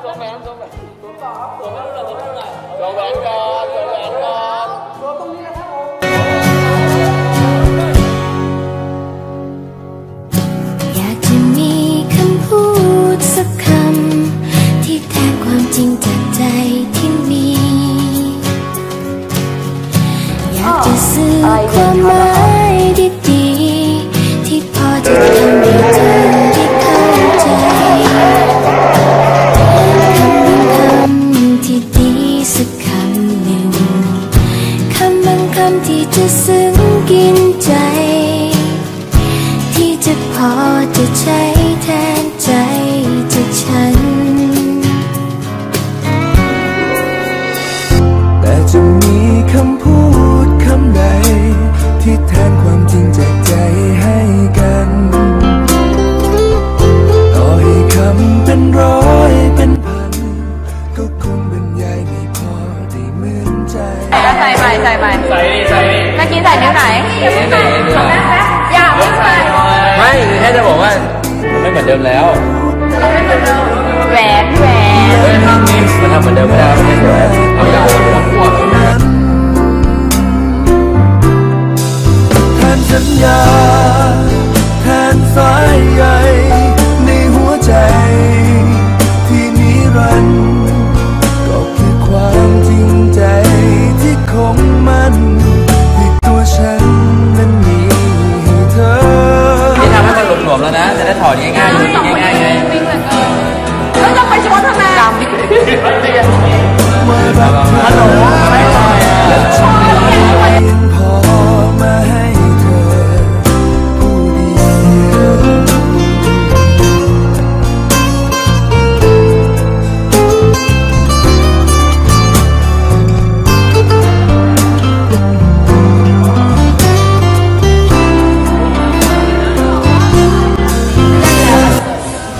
โชว์แหวนก่อนโชว์แหวนก่อนอยากจะมีคำพูดสักคำที่แทนความจริงจากใจที่มี อยากจะสื่อความหมายดีๆที่พอจะทำ คำ ส่ใหม่ใส่ใหม่ใส่ดิใส่ดิเมื่อกี้ใส่นิ้วไหนใส่นิ้วไหนอย่าไม่ใส่ไม่คือแค่จะบอกว่ามันไม่เหมือนเดิมแล้วแหวนแหวนเฮ้ยมันทำเหมือนเดิมไม่ได้ไม่ได้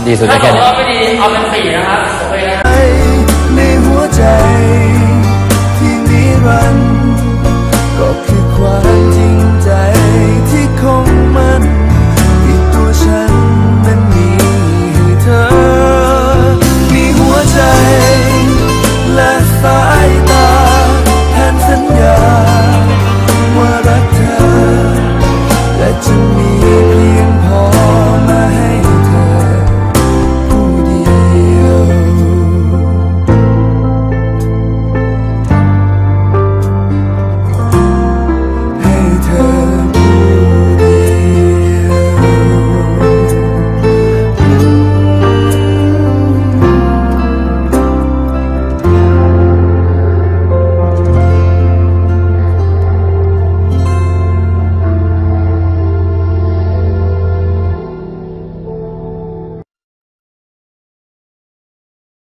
ดีสุดแค่อกนาไม่ดีเอาเป็นสี่นะครับ